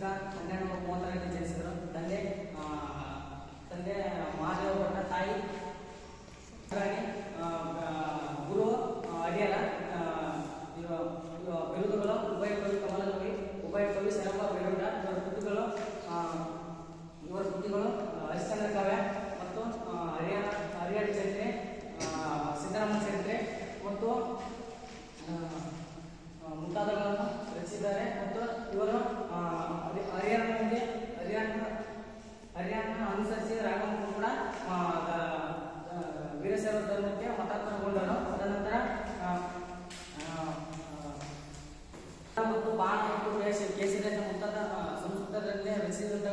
ಕ್ರಿಸ್ತಕ ಹನ್ನೆರಡು ನೂರ ಮೂವತ್ತರಲ್ಲಿ ಜನಿಸಿದರು ತಂದೆ ಆ, ತಂದೆ ಮಹಾದೇವ ಭಟ್ಟ ತಾಯಿ ರಾಣಿ ಆ, ಆ, ಗುರು ಆ, ಅಡಿಯಾರ ಆ, ಇವ- ಇವ ಬಿರುದುಗಳು ಉಭಯ ಕವಿ ಕಮಲಕವಿ ಉಭಯ ಕವಿ ಸರಪ ಬೇರುಡ ಇವರ ಕೃತಿಗಳು ಆ, ಇವರ ಕೃತಿಗಳು ವೀರಶೈವ ಧರ್ಮಕ್ಕೆ ಮತಾಂತರಗೊಂಡರು ತದನಂತರ ಮತ್ತು ಬಾಣ ಮತ್ತು ಕೇಶ ಕೇಸರಿಯ ಮುಂತಾದ ಸಂಸ್ಕೃತದಲ್ಲಿ ರಚಿಸಿದಂತ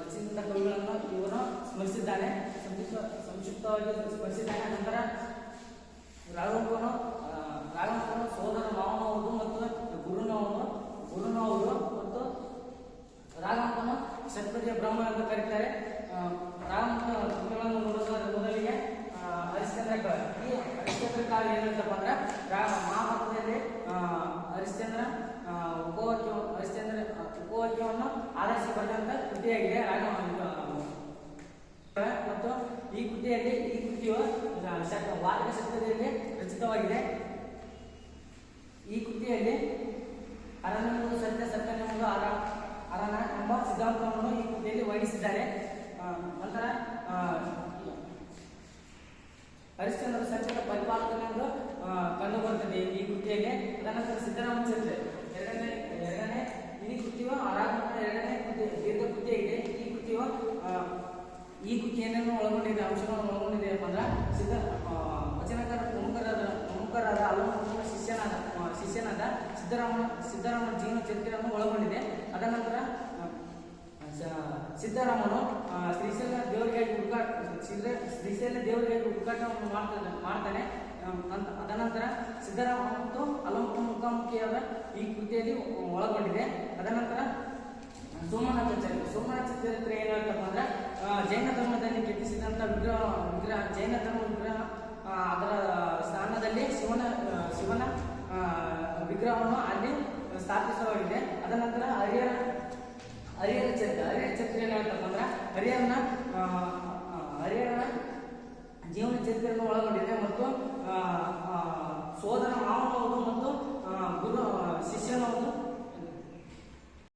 ರಚಿಸಿದಂತ ಕವಿಗಳನ್ನು ಇವನು ಸ್ಮರಿಸಿದ್ದಾನೆ. ಸಂಕ್ಷಿಪ್ತ ಸಂಕ್ಷಿಪ್ತವಾಗಿ ಸ್ಮರಿಸಿದ್ದಾನೆ. ನಂತರ ರಾಘವನು ಆ, ರಾಘವಪ್ಪನು ಸೋದರ ಮಾವನವರು ಮತ್ತು ಗುರುನವನು ಗುರುನವರು ಮತ್ತು ರಾಘವನು ಕ್ಷತ್ರಿಯ ಬ್ರಹ್ಮ ಎಂದು ಕರೀತಾರೆ. ಆ, ರಾಘವಪ್ಪನ ಕಾವ್ಯ ಈ ಏನಂತಪ್ಪ ಅಂದ್ರೆ ಮಹಾಭಾರತದಲ್ಲಿ ಹರಿಶ್ಚಂದ್ರ ಉಪವಾಕ್ಯ ಹರಿಶ್ಚಂದ್ರ ಉಪವಾಕ್ಯವನ್ನು ಆಧರಿಸಿ ಬರೆದಂತ ಕೃತಿಯಾಗಿದೆ ರಾಘವ ಮತ್ತು ಈ ಕೃತಿಯಲ್ಲಿ ಈ ಕೃತಿಯು ವಾರ್ಗ ಶತಕದಲ್ಲಿ ರಚಿತವಾಗಿದೆ. ಈ ಕೃತಿಯಲ್ಲಿ ಅರಣ್ಯಂಬುದು ಸತ್ಯ ಸತ್ಯನೆಂಬುದು ಅರ ಅರಣ ಎಂಬ ಸಿದ್ಧಾಂತವನ್ನು ಈ ಕೃತಿಯಲ್ಲಿ ವರ್ಣಿಸಿದ್ದಾರೆ ಆ, ನಂತರ ಹರಿಶ್ಚಂದ್ರ ಸಂಚಿತ ಪರಿಪಾಲನೆ ಎಂದು ಆ, ಕಂಡುಬರುತ್ತದೆ ಈ ಕೃತಿಯಲ್ಲಿ. ತದನಂತರ ಸಿದ್ದರಾಮ ಚರಿತ್ರೆ ಎರಡನೇ ಎರಡನೇ ಈ ಕೃತಿಯು ಆರಾಧನ ಎರಡನೇ ಕೃತಿ ದೀರ್ಘ ಕೃತಿಯಾಗಿದೆ. ಈ ಕೃತಿಯು ಈ ಕೃತಿ ಏನೇನು ಒಳಗೊಂಡಿದೆ ಅಂಶಗಳನ್ನು ಒಳಗೊಂಡಿದೆ ಅಂದ್ರೆ ಸಿದ್ಧ ವಚನಕರ ಪ್ರಮುಖರಾದ ಪ್ರಮುಖರಾದ ಹಲವು ಶಿಷ್ಯನಾದ ಶಿಷ್ಯನಾದ ಸಿದ್ದರಾಮ ಸಿದ್ದರಾಮನ ಜೀವನ ಚರಿತ್ರೆಯನ್ನು ಒಳಗೊಂಡಿದೆ. ಅದನಂತರ ಸಿದ್ದರಾಮನು ಶ್ರೀಶೈಲ ಶ್ರೀಶೈಲ ದೇವರಿಗಾಗಿ ಹುಡುಕಾಟವನ್ನು ಮಾಡ್ತಾನೆ. ಮಾಡ್ತಾನೆ ಅದನಂತರ ಸಿದ್ದರಾಮ ಮತ್ತು ಅಲಂಕ ಮುಖಾಮುಖಿಯಾದ ಈ ಕೃತಿಯಲ್ಲಿ ಒಳಗೊಂಡಿದೆ. ಅದನಂತರ ಸೋಮನಾಥ ಚರಿತ್ರೆ. ಸೋಮನಾಥ ಚರಿತ್ರೆ ಏನು ಹೇಳ್ತಪ್ಪ ಅಂದ್ರೆ ಜೈನ ಧರ್ಮದಲ್ಲಿ ಕೆತ್ತಿಸಿದಂಥ ವಿಗ್ರಹ ವಿಗ್ರಹ, ಜೈನ ಧರ್ಮ ವಿಗ್ರಹ ಅದರ ಸ್ಥಾನದಲ್ಲಿ ಶಿವನ ಶಿವನ ವಿಗ್ರಹವನ್ನು ಅಲ್ಲಿ ಸ್ಥಾಪಿಸಲಾಗಿದೆ. ಅದನಂತರ ಹರಿಹರ ಚರಿತ್ರೆ ಹರಿಹರ ಚರಿತ್ರೆ ಏನು ಹೇಳ್ತಪ್ಪ ಅಂದ್ರೆ ಹರಿಹರನ ಆ, ಆ, ಹರಿಹರನ ಜೀವನ ಚರಿತ್ರೆಯನ್ನು ಒಳಗೊಂಡಿದೆ ಮತ್ತು ಸೋದರ ಮಾವನವರು